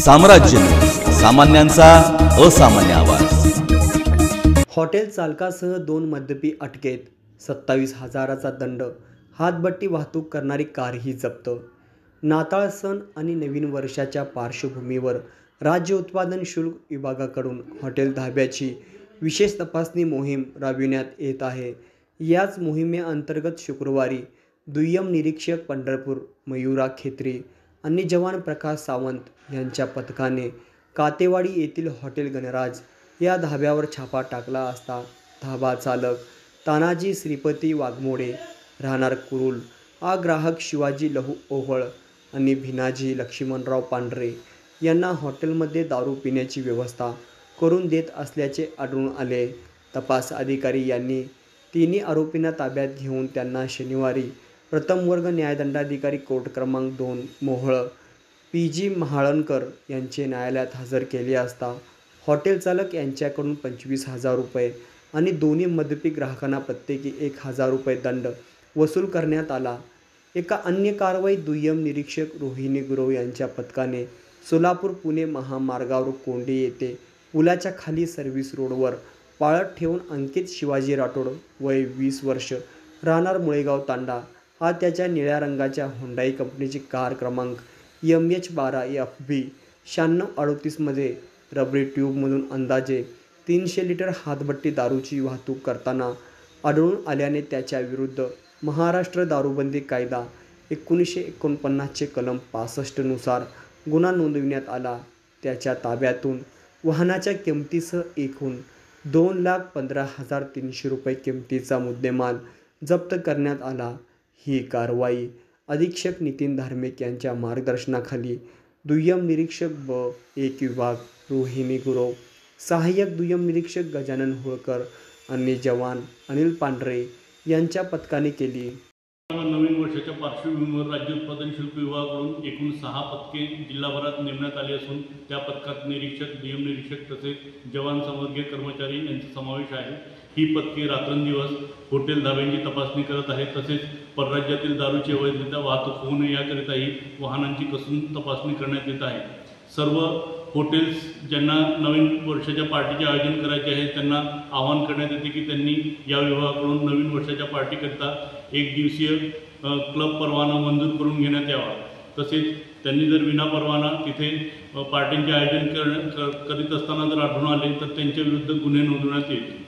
साम्राज्य सामान्यांचा असामान्य आवाज. हॉटेल चालकासह दोन मद्यपी अटकेत. सत्तावीस हजाराचा दंड. हातभट्टी वाहतूक करणारी कारही जप्त. नाताळ सण आणि नवीन वर्षाच्या पार्श्वभूमीवर राज्य उत्पादन शुल्क विभागाकडून हॉटेल धाब्याची विशेष तपासणी मोहीम राबविण्यात येत आहे. याच मोहिमेअंतर्गत शुक्रवारी दुय्यम निरीक्षक पंढरपूर मयुरा खेत्री आणि जवान प्रकाश सावंत यांच्या पथकाने कातेवाडी येथील हॉटेल गणराज या धाब्यावर छापा टाकला असता धाबा चालक तानाजी श्रीपती वाघमोडे राहणार कुरुल हा ग्राहक शिवाजी लहू ओहळ आणि भिनाजी लक्ष्मणराव पांढरे यांना हॉटेलमध्ये दारू पिण्याची व्यवस्था करून देत असल्याचे आढळून आले. तपास अधिकारी यांनी तिन्ही आरोपींना ताब्यात घेऊन त्यांना शनिवारी प्रथम वर्ग न्यायदंडाधिकारी कोर्ट क्रमांक दोन मोहळ. पी. जी. महाळणकर यांचे न्यायालयात हजर केले असता हॉटेल चालक यांच्याकडून पंचवीस हजार रुपये आणि दोन्ही मद्यपी ग्राहकांना प्रत्येकी एक हजार रुपये दंड वसूल करण्यात आला. एका अन्य कारवाई दुय्यम निरीक्षक रोहिणी गुरव यांच्या पथकाने सोलापूर पुणे महामार्गावर कोंडी येथे पुलाच्या खाली सर्व्हिस रोडवर पाळत ठेवून अंकित शिवाजी राठोड वय वीस वर्ष राहणार मुळेगाव तांडा हा त्याच्या निळ्या रंगाच्या हुंडाई कंपनीची कार क्रमांक यम एच बारा एफ बी शहाण्णव अडतीसमध्ये रबरी ट्यूबमधून अंदाजे तीनशे लिटर हातभट्टी दारूची वाहतूक करताना आढळून आल्याने त्याच्या विरुद्ध महाराष्ट्र दारूबंदी कायदा एकोणीसशे एकोणपन्नासचे कलम पासष्टनुसार गुन्हा नोंदविण्यात आला. त्याच्या ताब्यातून वाहनाच्या किमतीसह एकूण दोन लाख पंधरा हजार तीनशे रुपये किमतीचा मुद्देमाल जप्त करण्यात आला. ही कारवाई अधीक्षक नितीन धार्मिक यांच्या मार्गदर्शनाखाली दुय्यम निरीक्षक ब एक विभाग रोहिणी गुरव सहाय्यक दुय्यम निरीक्षक गजानन होळकर आणि जवान अनिल पांढरे यांच्या पथकाने केली. नवीन वर्षाच्या पार्श्वभूमीवर राज्य उत्पादन शुल्क विभागाकडून एकूण सहा पथके जिल्हाभरात नेमण्यात आली असून त्या पथकात निरीक्षक नियम निरीक्षक तसेच जवान संवर्गीय कर्मचारी यांचा समावेश आहे. ही पथके रात्रंदिवस हॉटेल धाब्यांची तपासणी करत आहेत. तसेच परराज्यातील दारूची अवैधरित्या वाहतूक होऊ नये याकरिताही वाहनांची कसून तपासणी करण्यात येत आहे. सर्व हॉटेल्स ज्यांना नवीन वर्षाच्या पार्टीचे आयोजन करायचे आहे त्यांना आवाहन करण्यात येते की त्यांनी या विभागाकडून नवीन वर्षाच्या पार्टीकरिता एक दिवसीय क्लब परवाना मंजूर करून घेण्यात यावा. तसेच त्यांनी जर विनापरवाना तिथे पार्टींचे आयोजन कर करीत असताना जर आढळून आले तर त्यांच्या विरुद्ध गुन्हे नोंदवण्यात येतील.